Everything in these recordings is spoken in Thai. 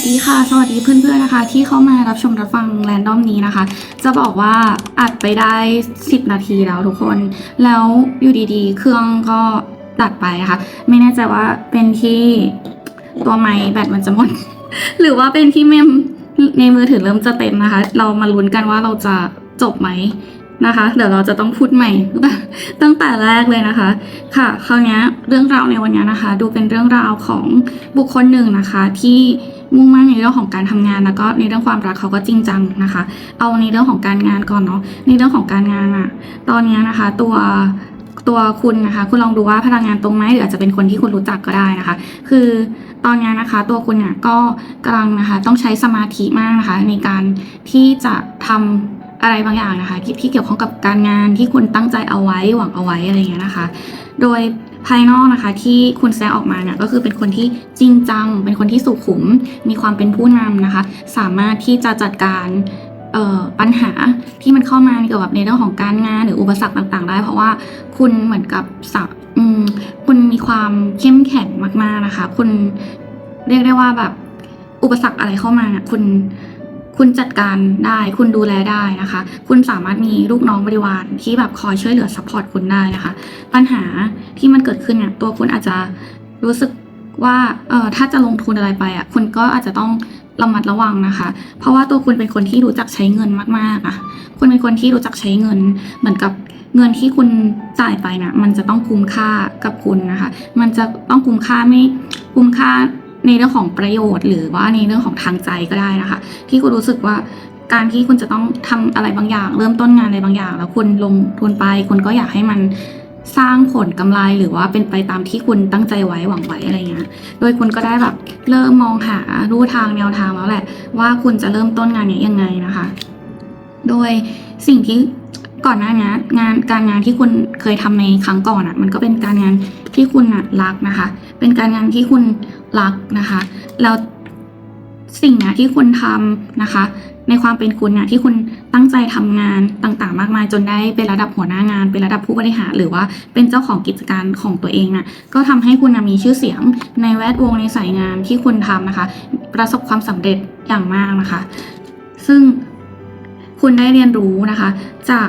วัสดีค่ะ สวัสดีเพื่อนๆนะคะ ที่เข้ามารับชมรับฟังแรนดอมนี้นะคะ จะบอกว่าอัดไปได้ 10 นาทีแล้วทุกคน แล้วอยู่ดีๆ เครื่องก็ตัดไปนะคะ ไม่แน่ใจว่าเป็นที่ตัวไมค์แบตมันจะหมด หรือว่าเป็นที่เมมในมือถือเริ่มจะเต็มนะคะ เรามาลุ้นกันว่าเราจะจบไหมนะคะ เดี๋ยวเราจะต้องพูดใหม่ตั้งแต่แรกเลยนะคะ ค่ะคราวนี้เรื่องราวในวันนี้นะคะ ดูเป็นเรื่องราวของบุคคลหนึ่งนะคะที่ มุ่งมั่นในเรื่องของการทำงานแล้วก็ในเรื่องความรักเขาก็จริงจังนะคะ เอาในเรื่องของการงานก่อนเนาะในเรื่องของการงานอะตอนนี้นะคะ ตัวตัวคุณนะคะ คุณลองดูว่าพลังงานตรงไหมหรืออาจจะเป็นคนที่คุณรู้จักก็ได้นะคะ คือตอนนี้นะคะ ตัวคุณเนี่ยก็กำลังนะคะ ต้องใช้สมาธิมากนะคะ ในการที่จะทำ อะไรบางอย่างนะคะที่ที่เกี่ยวข้องกับการงานที่คุณตั้งใจเอาไว้หวังเอาไว้อะไรเงี้ยนะคะ โดยภายนอกนะคะที่คุณแสดงออกมาเนี่ยก็คือเป็นคนที่จริงจัง เป็นคนที่สุขุม มีความเป็นผู้นำนะคะ สามารถที่จะจัดการปัญหาที่มันเข้ามาเกี่ยวกับในเรื่องของการงานหรืออุปสรรคต่างๆ ได้ เพราะว่าคุณเหมือนกับสับคุณมีความเข้มแข็งมากๆนะคะ คุณเรียกได้ว่าแบบอุปสรรคอะไรเข้ามาเนี่ยคุณ คุณจัดการได้ คุณดูแลได้นะคะ คุณสามารถมีลูกน้องบริวารที่แบบคอยช่วยเหลือซัพพอร์ตคุณได้นะคะ ปัญหาที่มันเกิดขึ้นเนี่ยตัวคุณอาจจะรู้สึกว่าเออถ้าจะลงทุนอะไรไปอะคุณก็อาจจะต้องระมัดระวังนะคะ เพราะว่าตัวคุณเป็นคนที่รู้จักใช้เงินมากๆอะ คุณเป็นคนที่รู้จักใช้เงิน เหมือนกับเงินที่คุณจ่ายไปน่ะมันจะต้องคุ้มค่ากับคุณนะคะ มันจะต้องคุ้มค่าไม่คุ้มค่า ในเรื่องของประโยชน์ หรือว่าในเรื่องของทางใจก็ได้นะคะ ที่คุณรู้สึกว่าการที่คุณจะต้องทำอะไรบางอย่าง เริ่มต้นงานอะไรบางอย่าง แล้วคุณลงทุนไปคุณก็อยากให้มันสร้างผลกำไรหรือว่าเป็นไปตามที่คุณตั้งใจไว้หวังไว้อะไรเงี้ย โดยคุณก็ได้แบบเริ่มมองหารูทางแนวทางแล้วแหละ ว่าคุณจะเริ่มต้นงานนี้ยังไงนะคะ โดยสิ่งที่ ก่อนหน้านี้งานการงานที่คุณเคยทำในครั้งก่อนอะ มันก็เป็นการงานที่คุณอะรักนะคะ เป็นการงานที่คุณรักนะคะ แล้วสิ่งเนี้ยที่คุณทำนะคะ ในความเป็นคุณเนี่ยที่คุณตั้งใจทำงานต่างๆ มากมายจนได้เป็นระดับหัวหน้างาน เป็นระดับผู้บริหารหรือว่าเป็นเจ้าของกิจการของตัวเองน่ะก็ทำให้คุณมีชื่อเสียงในแวดวงในสายงานที่คุณทำนะคะ ประสบความสำเร็จอย่างมากนะคะ ซึ่งคุณได้เรียนรู้นะคะ จาก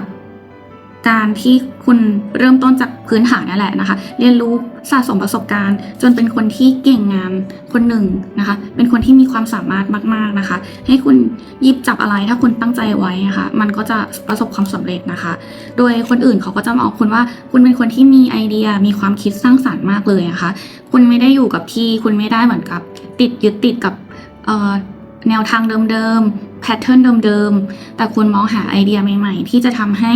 การที่คุณเริ่มต้นจากพื้นฐานนั่นแหละนะคะ เรียนรู้สะสมประสบการณ์ จนเป็นคนที่เก่งงานคนหนึ่งนะคะ เป็นคนที่มีความสามารถมาก ๆนะคะ ให้คุณยิบจับอะไรถ้าคุณตั้งใจไว้นะคะมันก็จะประสบความสำเร็จนะคะ โดยคนอื่นเขาก็จะมองคุณว่า คุณเป็นคนที่มีไอเดียมีความคิดสร้างสรรค์มากเลยนะคะ คุณไม่ได้อยู่กับที่คุณไม่ได้เหมือนกับ ติดยึดติดกับแนวทางเดิมๆแพทเทิร์นเดิมๆแต่คุณมองหาไอเดียใหม่ ๆ ที่จะทำให้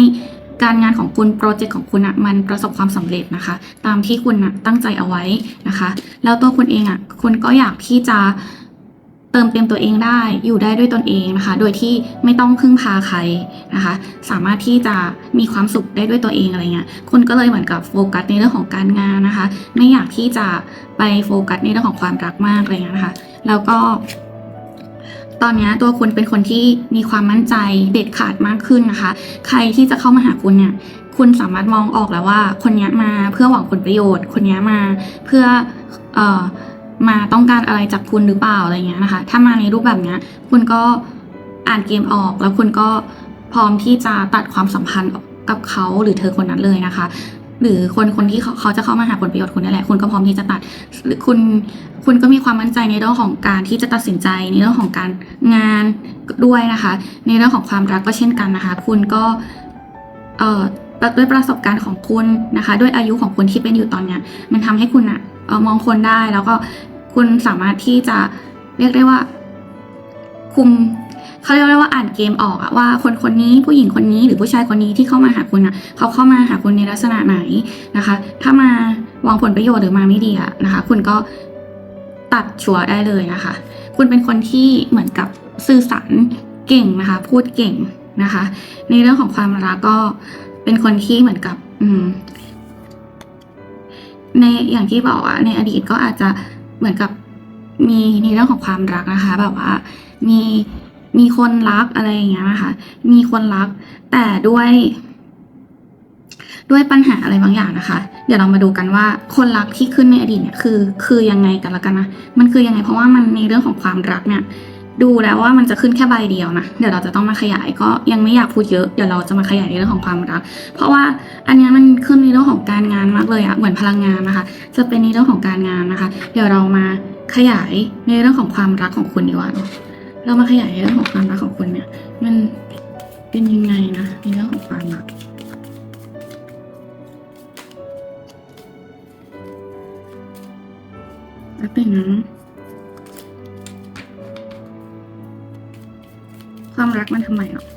การงานของคุณโปรเจกต์ของคุณอะมันประสบความสำเร็จนะคะ ตามที่คุณอะตั้งใจเอาไว้นะคะ แล้วตัวคุณเองอะคุณก็อยากที่จะเติมเต็มตัวเองได้อยู่ได้ด้วยตนเองนะคะ โดยที่ไม่ต้องพึ่งพาใครนะคะ สามารถที่จะมีความสุขได้ด้วยตัวเองอะไรเงี้ยคุณก็เลยเหมือนกับโฟกัสในเรื่องของการงานนะคะ ไม่อยากที่จะไปโฟกัสในเรื่องของความรักมากอะไรเงี้ยนะคะ แล้วก็ ตอนนี้ตัวคุณเป็นคนที่มีความมั่นใจเด็ดขาดมากขึ้นนะคะ ใครที่จะเข้ามาหาคุณเนี่ย คุณสามารถมองออกแล้วว่า คนนี้มาเพื่อหวังผลประโยชน์ คนนี้มาเพื่อเอ่อมาต้องการอะไรจากคุณหรือเปล่าอะไรเงี้ยนะคะ ถ้ามาในรูปแบบเนี้ยคุณก็อ่านเกมออก แล้วคุณก็พร้อมที่จะตัดความสัมพันธ์กับเขาหรือเธอคนนั้นเลยนะคะ หรือคนคนที่เขาเขาจะเข้ามาหาผลประโยชน์คุณนั่นแหละคุณก็พร้อมที่จะตัด หรือคุณคุณก็มีความมั่นใจในเรื่องของการที่จะตัดสินใจในเรื่องของการงานด้วยนะคะ ในเรื่องของความรักก็เช่นกันนะคะ คุณก็เอ่อด้วยประสบการณ์ของคุณนะคะ ด้วยอายุของคุณที่เป็นอยู่ตอนเนี้ย มันทำให้คุณอะมองคนได้แล้วก็คุณสามารถที่จะเรียกได้ว่าคุม เขาเรียกได้ว่าอ่านเกมออกอะว่าคนคนนี้ผู้หญิงคนนี้หรือผู้ชายคนนี้ที่เข้ามาหาคุณอะเขาเข้ามาหาคุณในลักษณะไหนนะคะ ถ้ามาวางผลประโยชน์หรือมาไม่ดีอะนะคะ คุณก็ตัดชัวได้เลยนะคะ คุณเป็นคนที่เหมือนกับสื่อสารเก่งนะคะ พูดเก่งนะคะ ในเรื่องของความรักก็เป็นคนที่เหมือนกับอืมในอย่างที่บอกอะในอดีตก็อาจจะเหมือนกับมีในเรื่องของความรักนะคะ แบบว่ามี มีคนรักอะไรอย่างเงี้ยนะคะ มีคนรัก แต่ด้วย ด้วยปัญหาอะไรบางอย่างนะคะ เดี๋ยวเรามาดูกันว่าคนรักที่ขึ้นในอดีตเนี่ยคือคือยังไงกันละกันนะ มันคือยังไงเพราะว่ามันในเรื่องของความรักเนี่ย ดูแล้วว่ามันจะขึ้นแค่ใบเดียวนะ เดี๋ยวเราจะต้องมาขยายก็ยังไม่อยากพูดเยอะเดี๋ยวเราจะมาขยายในเรื่องของความรัก เพราะว่าอันเนี้ยมันขึ้นในเรื่องของการงานมากเลยอะเหมือนพลังงานนะคะ จะเป็นในเรื่องของการงานนะคะ เดี๋ยวเรามาขยายในเรื่องของความรักของคุณดีกว่าเนอะ เรามาขยายเรื่องของความรักของคุณเนี่ย มันเป็นยังไงนะในเรื่องของความรักแล้วเป็นะความรักมันทำไมอะ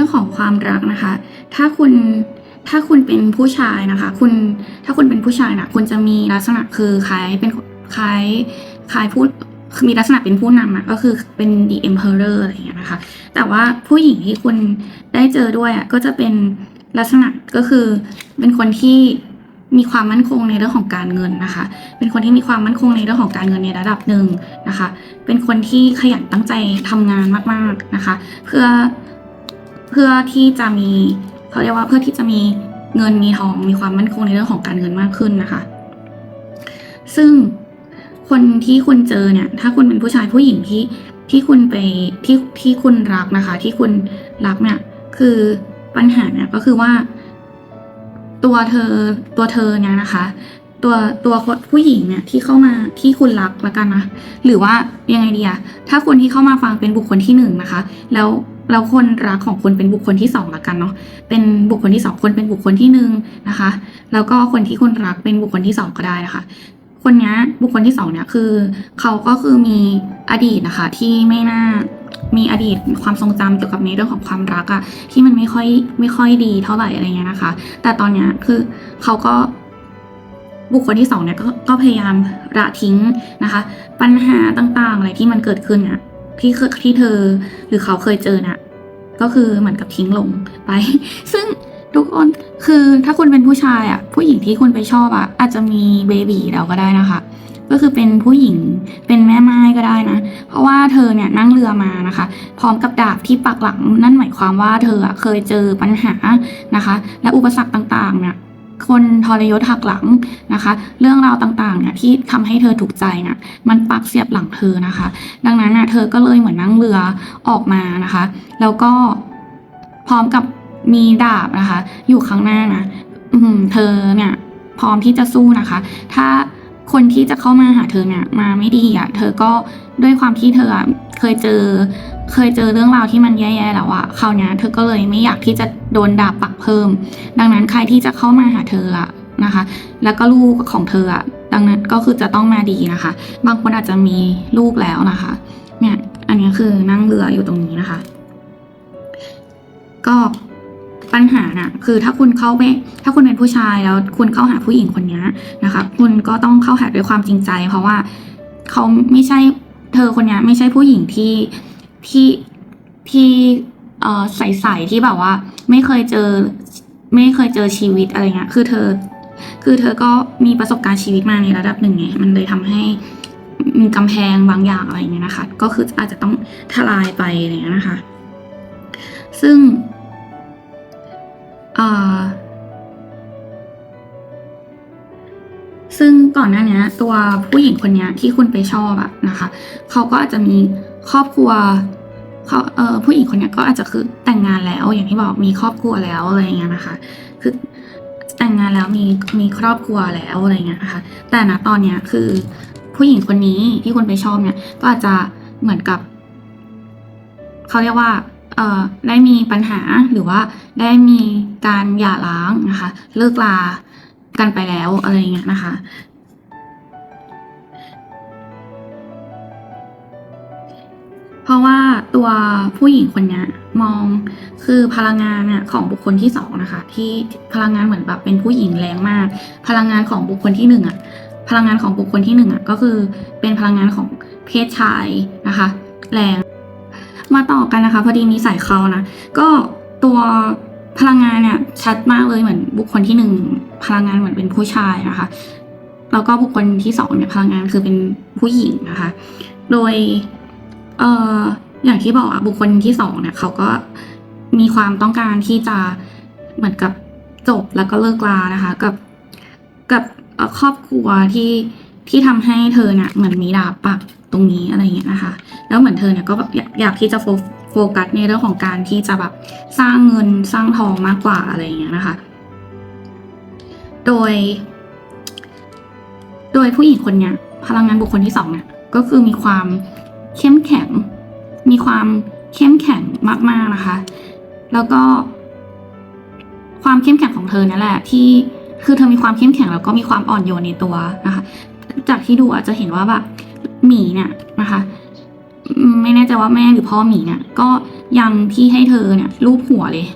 รื่องของความรักนะคะ ถ้าคุณถ้าคุณเป็นผู้ชายนะคะ คุณถ้าคุณเป็นผู้ชายนะคุณจะมีลักษณะคือคล้ายเป็นคล้ายคล้ายผู้มีลักษณะเป็นผู้นำอะก็คือเป็น the emperor อะไรอย่างเงี้ยนะคะ แต่ว่าผู้หญิงที่คุณได้เจอด้วยอะก็จะเป็นลักษณะก็คือเป็นคนที่มีความมั่นคงในเรื่องของการเงินนะคะ เป็นคนที่มีความมั่นคงในเรื่องของการเงินในระดับหนึ่งนะคะ เป็นคนที่ขยันตั้งใจทำงานมากๆนะคะ เพื่อ เพื่อที่จะมีเขาเรียกว่าเพื่อที่จะมีเงินมีทองมีความมั่นคงในเรื่องของการเงินมากขึ้นนะคะ ซึ่งคนที่คุณเจอเนี่ย ถ้าคุณเป็นผู้ชายผู้หญิงที่ที่คุณไปที่ที่คุณรักนะคะ ที่คุณรักเนี่ยคือปัญหาเนี่ยก็คือว่า ตัวเธอตัวเธอเนี่ยนะคะ ตัวตัวคนผู้หญิงเนี่ยที่เข้ามาที่คุณรักล้วกันนะหรือว่ายังไงดีอะถ้าคนที่เข้ามาฟังเป็นบุคคลที่หนึ่งนะคะ แล้ว แล้วคนรักของคุณเป็นบุคคลที่สองละกันเนาะเป็นบุคคลที่สองคนเป็นบุคคลที่หนึ่งนะคะแล้วก็คนที่คุณรักเป็นบุคคลที่สองก็ได้นะคะ คนเนี้ยบุคคลที่สองเนี่ยคือเขาก็คือมีอดีตนะคะที่ไม่น่ามีอดีตความทรงจำเกี่ยวกับในเรื่องของความรักอะที่มันไม่ค่อยไม่ค่อยดีเท่าไหร่อะไรเงี้ยนะคะ แต่ตอนเนี้ยคือเขาก็บุคคลที่สองเนี่ยก็ก็พยายามละทิ้งนะคะ ปัญหาต่างๆ อะไรที่มันเกิดขึ้นเนี่ย ที่เคยที่เธอหรือเขาเคยเจอน่ะ ก็คือเหมือนกับทิ้งลงไป ซึ่งทุกคนคือถ้าคุณเป็นผู้ชายอะ ผู้หญิงที่คุณไปชอบอะ อาจจะมีเบบีแล้วก็ได้นะคะ ก็คือเป็นผู้หญิงเป็นแม่ไม้ก็ได้นะ เพราะว่าเธอเนี่ยนั่งเรือมานะคะ พร้อมกับดาบที่ปักหลังนั่นหมายความว่าเธอเคยเจอปัญหานะคะ และอุปสรรคต่างๆเนี่ย คนทรยศหักหลังนะคะ เรื่องราวต่างๆเนี่ยที่ทำให้เธอถูกใจเนี่ยมันปักเสียบหลังเธอนะคะ ดังนั้นน่ะเธอก็เลยเหมือนนั่งเรือออกมานะคะ แล้วก็พร้อมกับมีดาบนะคะ อยู่ข้างหน้านะเธอเนี่ยพร้อมที่จะสู้นะคะ ถ้าคนที่จะเข้ามาหาเธอเนี่ยมาไม่ดีอะ เธอก็ด้วยความที่เธอเคยเจอ เคยเจอเรื่องราวที่มันแย่ๆแล้วอะคราวนี้เธอก็เลยไม่อยากที่จะโดนด่าปักเพิ่ม ดังนั้นใครที่จะเข้ามาหาเธออะนะคะ แล้วก็ลูกของเธออะดังนั้นก็คือจะต้องมาดีนะคะ บางคนอาจจะมีลูกแล้วนะคะ เนี่ย อันนี้คือนั่งเรืออยู่ตรงนี้นะคะ ก็ปัญหาน่ะคือถ้าคุณเข้าไปถ้าคุณเป็นผู้ชายแล้วคุณเข้าหาผู้หญิงคนนี้นะคะ คุณก็ต้องเข้าหาด้วยความจริงใจ เพราะว่าเขาไม่ใช่เธอคนนี้ไม่ใช่ผู้หญิงที่ ที่ที่เอ่อใสๆที่แบบว่า ไม่เคยเจอ ไม่เคยเจอชีวิตอะไรเงี้ยคือเธอ คือเธอก็มีประสบการณ์ชีวิตมาในระดับหนึ่งไงมันเลยทำให้มีกำแพงบางอย่างอะไรเงี้ยนะคะ ก็คืออาจจะต้องทลายไปอะไรเงี้ยนะคะ ซึ่งเอ่าซึ่งก่อนหน้านี้ตัวผู้หญิงคนนี้ที่คุณไปชอบอะนะคะ เขาก็อาจจะมี ครอบครัวเขาเออผู้หญิงคนนี้ก็อาจจะคือแต่งงานแล้วอย่างที่บอกมีครอบครัวแล้วอะไรอย่างเงี้ยนะคะ คือแต่งงานแล้วมีมีครอบครัวแล้วอะไรเงี้ยนะคะแต่ณตอนเนี้ยคือ ผู้หญิงคนนี้ที่คุณไปชอบเนี่ย ก็อาจจะเหมือนกับเขาเรียกว่าเออได้มีปัญหาหรือว่าได้มีการหย่าร้างนะคะ เลิกลากันไปแล้วอะไรเงี้ยนะคะ ราะว่าตัวผู้หญิงคนนี้มองคือพลังงานของบุคคลที่สองนะคะ ที่พลังงานเหมือนแบบเป็นผู้หญิงแรงมาก พลังงานของบุคคลที่หนึ่งอะพลังงานของบุคคลที่หนึ่งอะก็คือเป็นพลังงานของเพศชายนะคะ แรง มาต่อกันนะคะ พอดีมีสายเขานะก็ตัวพลังงานเนี่ยชัดมากเลยเหมือนบุคคลที่หนึ่งพลังงานเหมือนเป็นผู้ชายนะคะแล้วก็บุคคลที่สองเนี่ยพลังงานคือเป็นผู้หญิงนะคะ โดย เอ่ออย่างที่บอกอะบุคคลที่สองเนี่ยเขาก็มีความต้องการที่จะเหมือนกับจบแล้วก็เลิกลานะคะ กับกับครอบครัวที่ที่ทำให้เธอเนี่ยเหมือนมีดาบปักตรงนี้อะไรเงี้ยนะคะ แล้วเหมือนเธอเนี่ยก็แบบอยากอยากที่จะโฟกัสในเรื่องของการที่จะแบบสร้างเงินสร้างทองมากกว่าอะไรเงี้ยนะคะ โดย โดยผู้หญิงคนเนี้ยพลังงานบุคคลที่สองเนี่ยก็คือมีความ เข้มแข็ง มีความเข้มแข็งมากๆนะคะ แล้วก็ ความเข้มแข็งของเธอเนี่ยแหละ ที่คือเธอมีความเข้มแข็งแล้วก็มีความอ่อนโยนในตัวนะคะ จากที่ดูอาจจะเห็นว่าแบบหมีเนี่ยนะคะ ไม่แน่ใจว่าแม่หรือพ่อหมีเนี่ยก็ยังที่ให้เธอเนี่ยลูบหัวเลย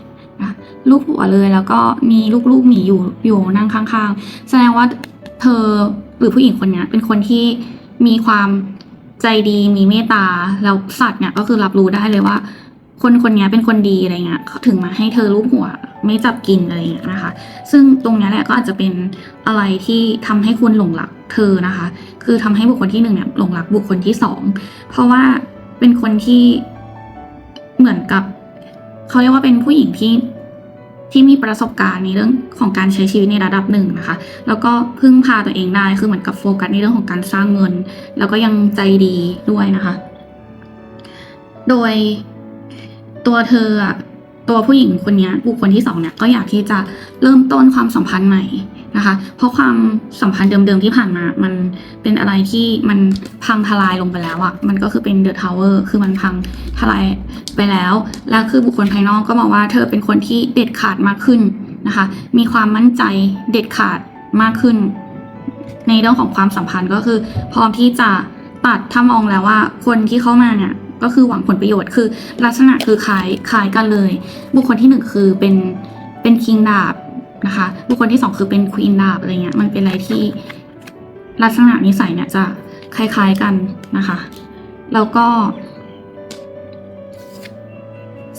นะลูบหัวเลยแล้วก็มีลูกๆหมีอยู่อยู่นั่งข้าง ๆ แสดงว่าเธอหรือผู้หญิงคนนี้เป็นคนที่มีความ ใจดีมีเมตตาแล้วสัตว์เนี่ยก็คือรับรู้ได้เลยว่า คนคนนี้เป็นคนดีอะไรเงี้ยเขาถึงมาให้เธอลูบหัว ไม่จับกินอะไรเงี้ยนะคะ ซึ่งตรงเนี้ยแหละก็อาจจะเป็นอะไรที่ทำให้คุณหลงรักเธอนะคะ คือทำให้บุคคลที่หนึ่งเนี่ยหลงรักบุคคลที่สองเพราะว่าเป็นคนที่เหมือนกับเขาเรียกว่าเป็นผู้หญิงที่ ที่มีประสบการณ์ในเรื่องของการใช้ชีวิตในระดับหนึ่งนะคะ แล้วก็พึ่งพาตัวเองได้คือเหมือนกับโฟกัสในเรื่องของการสร้างเงิน แล้วก็ยังใจดีด้วยนะคะ โดยตัวเธออะตัวผู้หญิงคนนี้บุคคลที่สองเนี่ยก็อยากที่จะเริ่มต้นความสัมพันธ์ใหม่ นะคะ เพราะความสัมพันธ์เดิมๆที่ผ่านมา มันเป็นอะไรที่มันพังทลายลงไปแล้วอะมันก็คือเป็นเดอะทาวเวอร์คือมันพังทลายไปแล้ว แล้วคือบุคคลภายนอกก็บอกว่าเธอเป็นคนที่เด็ดขาดมากขึ้นนะคะ มีความมั่นใจเด็ดขาดมากขึ้น ในเรื่องของความสัมพันธ์ก็คือ พร้อมที่จะตัดถ้ามองแล้วว่าคนที่เข้ามาเนี่ยก็คือหวังผลประโยชน์คือ ลักษณะคือคล้ายคล้ายกันเลย บุคคลที่หนึ่งคือเป็นเป็นคิงดาบ นะคะบุคคลที่สองคือเป็นควีนดาบอะไรเงี้ยมันเป็นอะไรที่ลักษณะนิสัยเนี่ยจะคล้ายๆกันนะคะ แล้วก็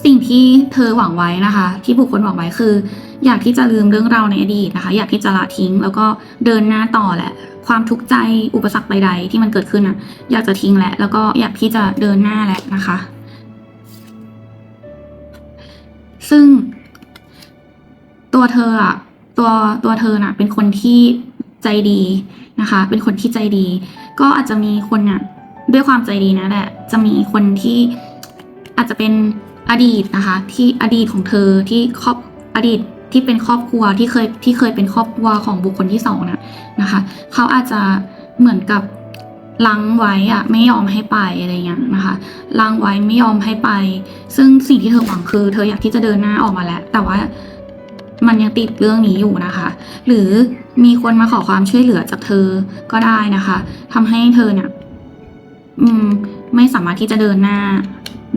สิ่งที่เธอหวังไว้นะคะ ที่บุคคลหวังไว้คือ อยากที่จะลืมเรื่องราวในอดีตนะคะ อยากที่จะละทิ้ง แล้วก็เดินหน้าต่อแหละ ความทุกข์ใจอุปสรรคใดๆ ที่มันเกิดขึ้นอะอยากจะทิ้งแหละ แล้วก็อยากที่จะเดินหน้าแหละนะคะ ซึ่ง ตัวเธออะตัวตัวเธอน่ะ เป็นคนที่ใจดีนะคะ เป็นคนที่ใจดี ก็อาจจะมีคนเนี่ยด้วยความใจดีนะแหละจะมีคนที่อาจจะเป็นอดีตนะคะ ที่อดีตของเธอที่ครอบอดีตที่เป็นครอบครัวที่เคยที่เคยเป็นครอบครัวของบุคคลที่สองนะนะคะเขาอาจจะเหมือนกับลังไว้อะไม่ยอมให้ไปอะไรเงี้ยนะคะลังไว้ไม่ยอมให้ไป ซึ่งสิ่งที่เธอหวังคือ เธออยากที่จะเดินหน้าออกมาแล้ว แต่ว่า มันยังติดเรื่องนี้อยู่นะคะ หรือมีคนมาขอความช่วยเหลือจากเธอก็ได้นะคะทำให้เธอเนี่ยอืม ไม่สามารถที่จะเดินหน้า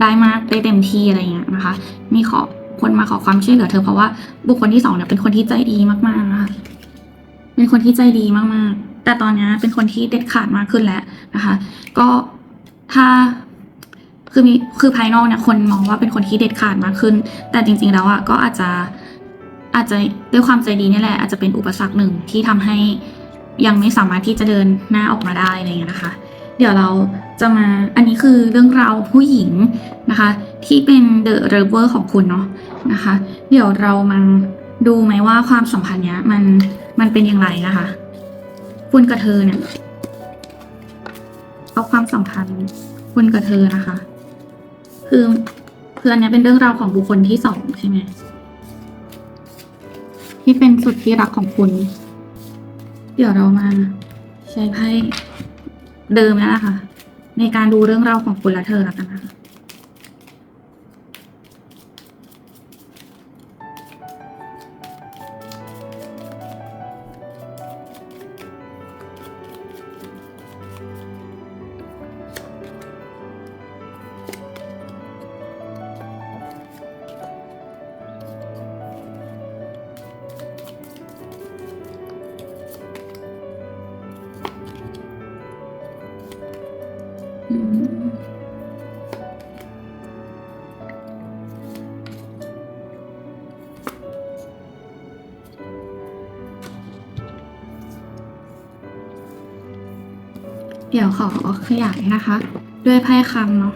ได้มากได้เต็มที่อะไรเงี้ยนะคะ มีขอคนมาขอความช่วยเหลือเธอเพราะว่าบุคคลที่สองเนี่ยเป็นคนที่ใจดีมากๆนะคะเป็นคนที่ใจดีมากๆ แต่ตอนนี้เป็นคนที่เด็ดขาดมากขึ้นแล้วนะคะ ก็ถ้าคือมีคือภายนอกเนี่ยคนมองว่าเป็นคนที่เด็ดขาดมากขึ้น แต่จริง ๆ แล้วอะก็อาจจะ อาจจะด้วยความใจดีนี่แหละอาจจะเป็นอุปสรรคหนึ่งที่ทำให้ยังไม่สามารถที่จะเดินหน้าออกมาได้อะไรเงี้ยนะคะ เดี๋ยวเราจะมาอันนี้คือเรื่องราวผู้หญิงนะคะ ที่เป็นเดอะเรเวอร์ของคุณเนาะนะคะ เดี๋ยวเรามาดูไหมว่าความสัมพันธ์เนี้ยมันมันเป็นอย่างไรนะคะ คุณกับเธอเนี่ยเอาความสัมพันธ์คุณกับเธอนะคะ คือคืออันเนี้ยเป็นเรื่องราวของบุคคลที่สองใช่ไหม ที่เป็นสุดที่รักของคุณ เดี๋ยวเรามา ใช้ไพ่เดิมแล้วนะคะ ในการดูเรื่องราวของคุณและเธอแล้วกันนะคะ เดี๋ยวขอขยายนะคะ ด้วยไพ่คำเนาะ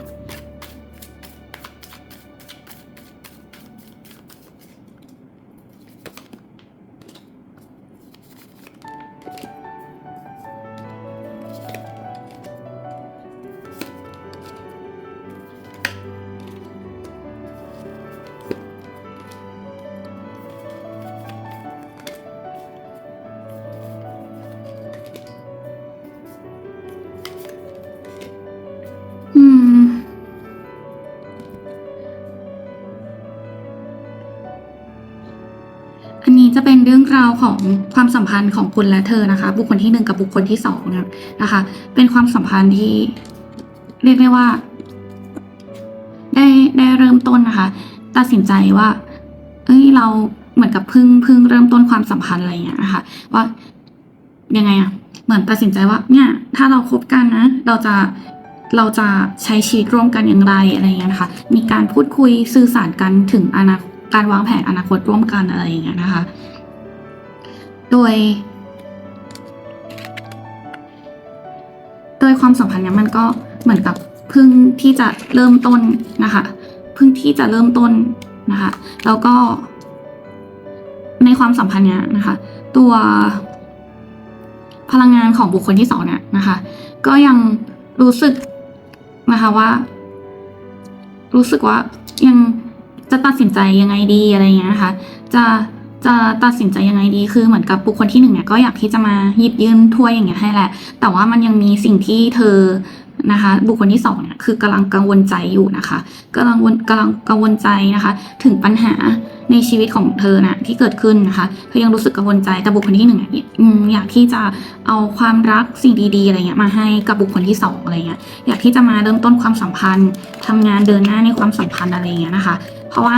รื่องราวของความสัมพันธ์ของคุณและเธอนะคะ บุคคลที่หนึ่งกับบุคคลที่สองเนี่ยนะคะ เป็นความสัมพันธ์ที่เรียกได้ว่า ได้ได้เริ่มต้นนะคะ ตัดสินใจว่า เอ้ยเราเหมือนกับพึ่งพึ่งเริ่มต้นความสัมพันธ์อะไรอย่างเงี้ยนะคะว่ายังไงอะเหมือนตัดสินใจว่า เนี่ย ถ้าเราคบกันนะ เราจะเราจะใช้ชีวิตร่วมกันอย่างไรอะไรอย่างเงี้ยนะคะ มีการพูดคุยสื่อสารกันถึงอนาคตการวางแผนอนาคตร่วมกันอะไรอย่างเงี้ยนะคะ โดย โดยความสัมพันธ์เนี้ยมันก็เหมือนกับเพิ่งที่จะเริ่มต้นนะคะเพิ่งที่จะเริ่มต้นนะคะ แล้วก็ ในความสัมพันธ์เนี้ยนะคะ ตัวพลังงานของบุคคลที่สองเนี่ยนะคะ ก็ยังรู้สึกนะคะว่า รู้สึกว่ายังจะตัดสินใจยังไงดีอะไรเงี้ยนะคะ จะ จะตัดสินใจยังไงดีคือเหมือนกับบุคคลที่หนึ่งเนี่ยก็อยากที่จะมาหยิบยื่นถ้วยอย่างเงี้ยให้แหละ แต่ว่ามันยังมีสิ่งที่เธอนะคะ บุคคลที่สองเนี่ยคือกำลังกังวลใจอยู่นะคะกำลังวนกำลังกังวลใจนะคะ ถึงปัญหาในชีวิตของเธอนะที่เกิดขึ้นนะคะเธอยังรู้สึกกังวลใจแต่บุคคลที่หนึ่งเนี่ยอยากที่จะเอาความรักสิ่งดีๆอะไรเงี้ยมาให้กับบุคคลที่สองอะไรเงี้ยอยากที่จะมาเริ่มต้นความสัมพันธ์ทำงานเดินหน้าในความสัมพันธ์อะไรเงี้ยนะคะ เพราะว่า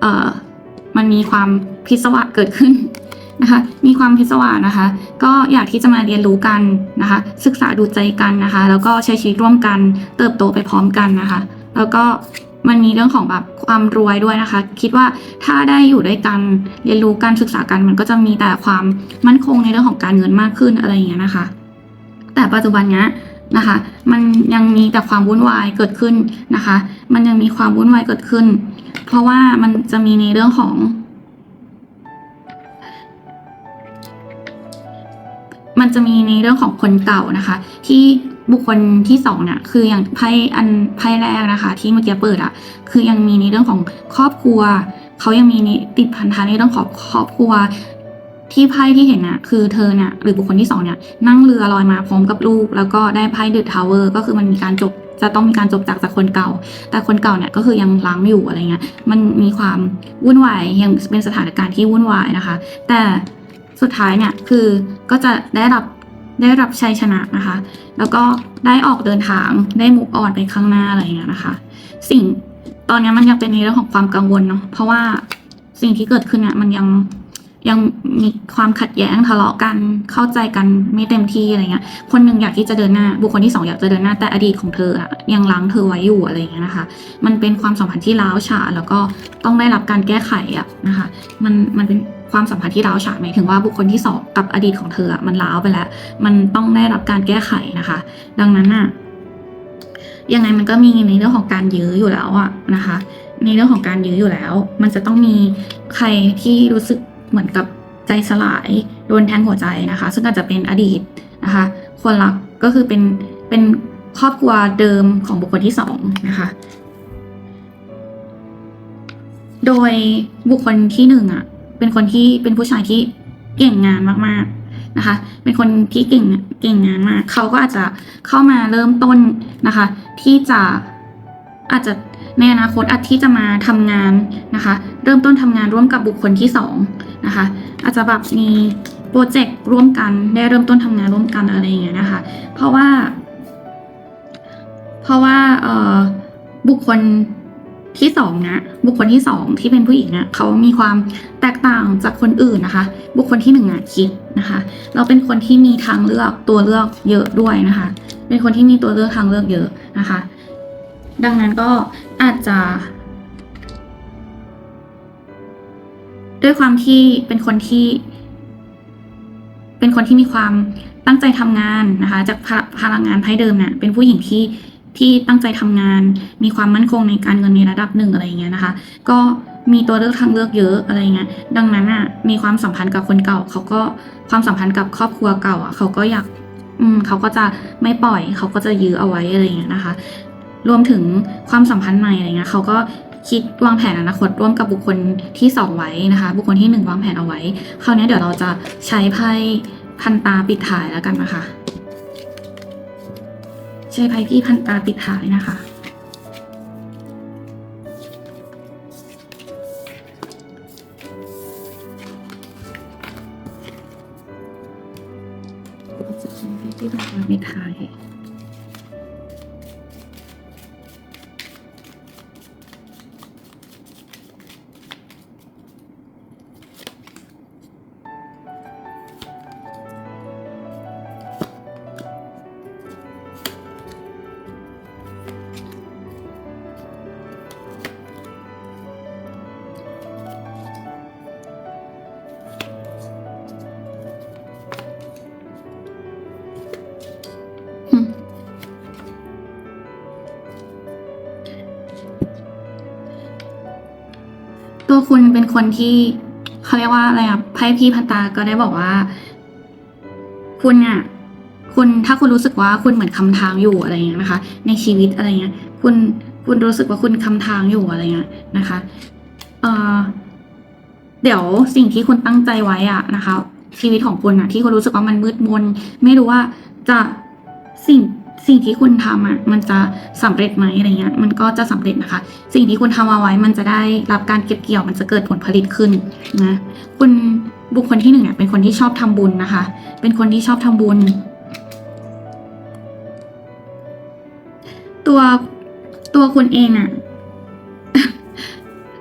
เออมันมีความ พิศวาสเกิดขึ้นนะคะมีความพิศวาสนะคะ ก็อยากที่จะมาเรียนรู้กันนะคะ ศึกษาดูใจกันนะคะ แล้วก็ใช้ชีวิตร่วมกัน เติบโตไปพร้อมกันนะคะ แล้วก็มันมีเรื่องของแบบความรวยด้วยนะคะ คิดว่าถ้าได้อยู่ด้วยกันเรียนรู้กันศึกษากันมันก็จะมีแต่ความมั่นคงในเรื่องของการเงินมากขึ้นอะไรอย่างเงี้ยนะคะ แต่ปัจจุบันเนี้ยนะคะ มันยังมีแต่ความวุ่นวายเกิดขึ้นนะคะ มันยังมีความวุ่นวายเกิดขึ้น เพราะว่ามันจะมีในเรื่องของ มันจะมีในเรื่องของคนเก่านะคะ ที่บุคคลที่สองเนี่ยคืออย่างไพ่อันไพ่แรกนะคะ ที่เมื่อกี้เปิดอะคือยังมีในเรื่องของครอบครัวเขายังมีติดพันธะในเรื่องของครอบครัวที่ไพ่ที่เห็นน่ะคือเธอเนี่ยหรือบุคคลที่สองเนี่ยนั่งเรือลอยมาพร้อมกับลูก แล้วก็ได้ไพ่เดอะทาวเวอร์ก็คือมันมีการจบจะต้องมีการจบจากจากคนเก่า แต่คนเก่าเนี่ยก็คือยังล้างอยู่อะไรเงี้ยมันมีความวุ่นวายยังเป็นสถานการณ์ที่วุ่นวายนะคะ แต่ สุดท้ายเนี่ยคือก็จะได้รับได้รับชัยชนะนะคะ แล้วก็ได้ออกเดินทางได้มุกออนไปข้างหน้าอะไรเงี้ยนะคะ สิ่งตอนนี้มันยังเป็นในเรื่องของความกังวลเนาะเพราะว่าสิ่งที่เกิดขึ้นเนี่ยมันยังยังมีความขัดแย้งทะเลาะกันเข้าใจกันไม่เต็มที่อะไรเงี้ย คนหนึ่งอยากที่จะเดินหน้า บุคคลที่สองอยากจะเดินหน้าแต่อดีตของเธออะยังล้างเธอไว้อยู่อะไรเงี้ยนะคะ มันเป็นความสัมพันธ์ที่ร้าวฉาแล้วก็ต้องได้รับการแก้ไขอะนะคะ มันมันเป็น ความสัมพันธ์ที่ร้าวฉานหมายถึงว่าบุคคลที่สองกับอดีตของเธออะมันร้าวไปแล้ว มันต้องได้รับการแก้ไขนะคะ ดังนั้นน่ะยังไงมันก็มีในเรื่องของการยื้ออยู่แล้วอะนะคะ ในเรื่องของการยื้ออยู่แล้ว มันจะต้องมีใครที่รู้สึกเหมือนกับใจสลายโดนแทงหัวใจนะคะ ซึ่งอาจจะเป็นอดีตนะคะคนรักก็คือเป็นเป็นครอบครัวเดิมของบุคคลที่สองนะคะโดยบุคคลที่หนึ่งอะ เป็นคนที่เป็นผู้ชายที่เก่งงานมากๆนะคะ เป็นคนที่เก่งเก่งงานมาก เขาก็อาจจะเข้ามาเริ่มต้นนะคะ ที่จะอาจจะในอนาคตอาจที่จะมาทำงานนะคะ เริ่มต้นทำงานร่วมกับบุคคลที่สองนะคะ อาจจะแบบมีโปรเจกต์ร่วมกันได้เริ่มต้นทำงานร่วมกันอะไรอย่างเงี้ยนะคะ เพราะว่า เพราะว่าบุคคล ที่สองนะบุคคลที่สองที่เป็นผู้หญิงเนี่ยเขามีความแตกต่างจากคนอื่นนะคะ บุคคลที่หนึ่งอะคิดนะคะ เราเป็นคนที่มีทางเลือกตัวเลือกเยอะด้วยนะคะ เป็นคนที่มีตัวเลือกทางเลือกเยอะนะคะ ดังนั้นก็อาจจะด้วยความที่เป็นคนที่ เป็นคนที่มีความตั้งใจทำงานนะคะ จากพลพลังงานไพ่เดิมเนี่ยเป็นผู้หญิงที่ ที่ตั้งใจทำงาน มีความมั่นคงในการเงินในระดับหนึ่งอะไรอย่างเงี้ยนะคะ ก็มีตัวเลือกทางเลือกเยอะอะไรเงี้ย ดังนั้นอะ มีความสัมพันธ์กับคนเก่า เขาก็ความสัมพันธ์กับครอบครัวเก่าอะ เขาก็อยาก อืม เขาก็จะไม่ปล่อย เขาก็จะยื้อเอาไว้อะไรอย่างเงี้ยนะคะ รวมถึงความสัมพันธ์ใหม่อะไรเงี้ย เขาก็คิดวางแผนอนาคตร่วมกับบุคคลที่สองไว้นะคะ บุคคลที่หนึ่งวางแผนเอาไว้ คราวนี้เดี๋ยวเราจะใช้ไพ่พันตาปิดท้ายแล้วกันนะคะ ใช้ไพ่ที่พันตาปิดท้ายนะคะ ตัวคุณเป็นคนที่เขาเรียกว่าอะไรอะไพ่พี่พันตาก็ได้บอกว่า คุณอะคุณถ้าคุณรู้สึกว่าคุณเหมือนคำทางอยู่อะไรเงี้ยนะคะ ในชีวิตอะไรเงี้ย คุณคุณรู้สึกว่าคุณคำทางอยู่อะไรเงี้ยนะคะเออเดี๋ยวสิ่งที่คุณตั้งใจไว้อะนะคะ ชีวิตของคุณอะที่คุณรู้สึกว่ามันมืดมน ไม่รู้ว่าจะสิ่ง สิ่งที่คุณทำอะมันจะสำเร็จไหมอะไรเงี้ยมันก็จะสำเร็จนะคะ สิ่งที่คุณทำเอาไว้มันจะได้รับการเก็บเกี่ยวมันจะเกิดผลผลิตขึ้นนะคุณบุคคลที่หนึ่งเนี่ยเป็นคนที่ชอบทำบุญนะคะ เป็นคนที่ชอบทำบุญ ตัวตัวคุณเองอะ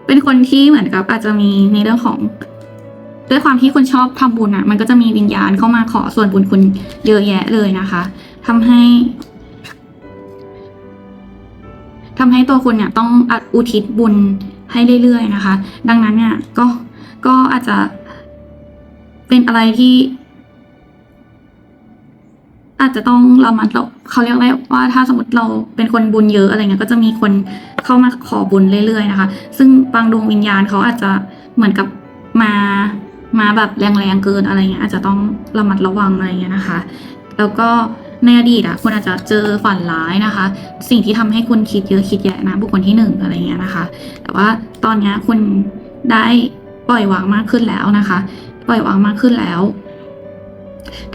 เป็นคนที่เหมือนกับอาจจะมีในเรื่องของด้วยความที่คุณชอบทำบุญอะ มันก็จะมีวิญญาณเข้ามาขอส่วนบุญคุณเยอะแยะเลยนะคะ ทำให้ทำให้ตัวคุณเนี่ยต้องอุทิศบุญให้เรื่อยๆนะคะ ดังนั้นเนี่ยก็ก็อาจจะเป็นอะไรที่ อาจจะต้องเรามันเราเขาเรียกได้ว่าถ้าสมมติเราเป็นคนบุญเยอะอะไรเงี้ยก็จะมีคนเข้ามาขอบุญเรื่อยๆนะคะ ซึ่งบางดวงวิญญาณเขาอาจจะเหมือนกับมามาแบบแรงๆเกินอะไรเงี้ยอาจจะต้องระมัดระวังอะไรเงี้ยนะคะ แล้วก็ ในอดีตอะคุณอาจจะเจอฝันร้ายนะคะ สิ่งที่ทำให้คุณคิดเยอะคิดแยะนะบุคคลที่หนึ่งอะไรเงี้ยนะคะ แต่ว่าตอนนี้คุณได้ปล่อยวางมากขึ้นแล้วนะคะ ปล่อยวางมากขึ้นแล้ว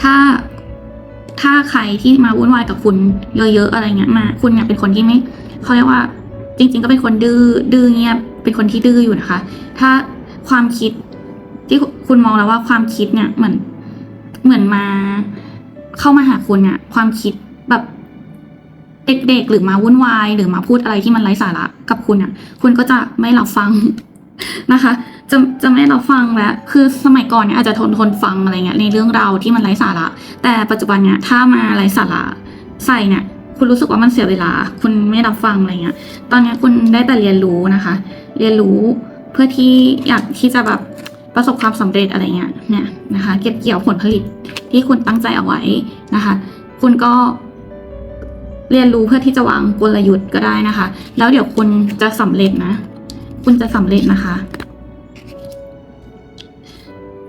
ถ้าถ้าใครที่มาวุ่นวายกับคุณเยอะๆอะไรเงี้ยมา คุณเนี่ยเป็นคนที่ไม่เขาเรียกว่า จริง ๆ ก็เป็นคนดื้อดื้อเงียบเป็นคนที่ดื้ออยู่นะคะ ถ้าความคิดที่คุณมองแล้วว่าความคิดเนี่ยเหมือนเหมือนมา เข้ามาหาคุณเนี่ยความคิดแบบเด็กๆหรือมาวุ่นวาย หรือมาพูดอะไรที่มันไร้สาระกับคุณเนี่ยคุณก็จะไม่รับฟังนะคะ จะจะไม่รับฟังแล้วคือสมัยก่อนเนี่ยอาจจะทนทนฟังอะไรเงี้ยในเรื่องราวที่มันไร้สาระ แต่ปัจจุบันเนี่ยถ้ามาไร้สาระใส่เนี่ยคุณรู้สึกว่ามันเสียเวลา คุณไม่รับฟังอะไรเงี้ย ตอนนี้คุณได้แต่เรียนรู้นะคะ เรียนรู้เพื่อที่อยากที่จะแบบ ประสบความสำเร็จอะไรเงี้ยเนี่ยนะคะ เก็บเกี่ยวผลผลิตที่คุณตั้งใจเอาไว้นะคะ คุณก็เรียนรู้เพื่อที่จะวางกลยุทธ์ก็ได้นะคะ แล้วเดี๋ยวคุณจะสำเร็จนะ คุณจะสำเร็จนะคะ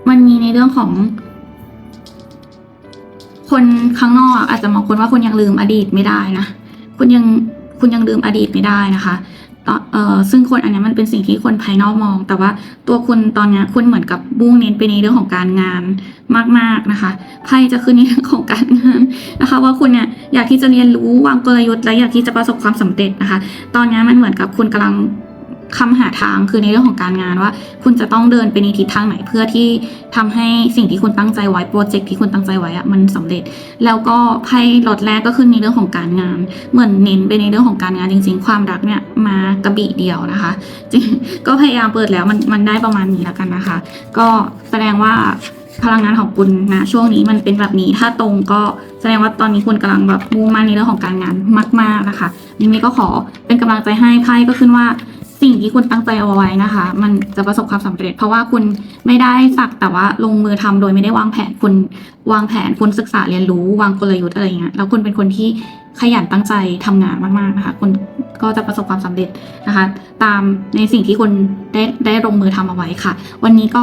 มันมีในเรื่องของ คนข้างนอกอาจจะมองคุณว่าคุณยังลืมอดีตไม่ได้นะ คุณยังคุณยังลืมอดีตไม่ได้นะคะ เออซึ่งคนอันนี้มันเป็นสิ่งที่คนภายนอกมอง แต่ว่าตัวคุณตอนนี้คุณเหมือนกับบุ่งเน้นไปในเรื่องของการงานมากๆนะคะไพ่จะขึ้นในเรื่องของการงานนะคะ ว่าคุณเนี่ยอยากที่จะเรียนรู้วางกลยุทธ์และอยากที่จะประสบความสำเร็จนะคะ ตอนนี้มันเหมือนกับคุณกำลัง คำหาทางคือในเรื่องของการงานว่า คุณจะต้องเดินไปในทิศทางไหนเพื่อที่ทำให้สิ่งที่คุณตั้งใจไว้โปรเจกต์ที่คุณตั้งใจไว้อะมันสำเร็จ แล้วก็ไพ่หลอตแรกก็ขึ้นในเรื่องของการงาน เหมือนเน้นไปในเรื่องของการงานจริง ๆ ความรักเนี่ยมากระบี่เดียวนะคะจริงก็พยายามเปิดแล้วมันมันได้ประมาณนี้แล้วกันนะคะ ก็แสดงว่าพลังงานของคุณนะช่วงนี้มันเป็นแบบนี้ถ้าตรงก็แสดงว่าตอนนี้คุณกำลังแบบมุ่งมั่นในเรื่องของการงานมาก ๆนะคะมิมี่ก็ขอเป็นกำลังใจให้ไพ่ก็ขึ้นว่า สิ่งที่คุณตั้งใจเอาไว้นะคะ มันจะประสบความสำเร็จ เพราะว่าคุณไม่ได้สักแต่ว่าลงมือทำโดยไม่ได้วางแผนคุณวางแผนคุณศึกษาเรียนรู้วางกลยุทธ์อะไรอย่างเงี้ยแล้วคุณเป็นคนที่ขยันตั้งใจทำงานมากๆนะคะคุณก็จะประสบความสำเร็จนะคะ ตามในสิ่งที่คุณได้ได้ลงมือทำเอาไว้ค่ะ วันนี้ก็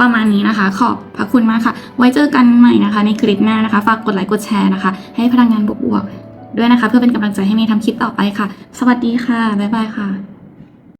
ประมาณนี้นะคะ ขอบพระคุณมากค่ะ ไว้เจอกันใหม่นะคะ ในคลิปหน้านะคะ ฝากกดไลค์กดแชร์นะคะ ให้พลังงานบวกๆด้วยนะคะ เพื่อเป็นกำลังใจให้เมย์ทำคลิปต่อไปค่ะ สวัสดีค่ะบ๊ายบายค่ะ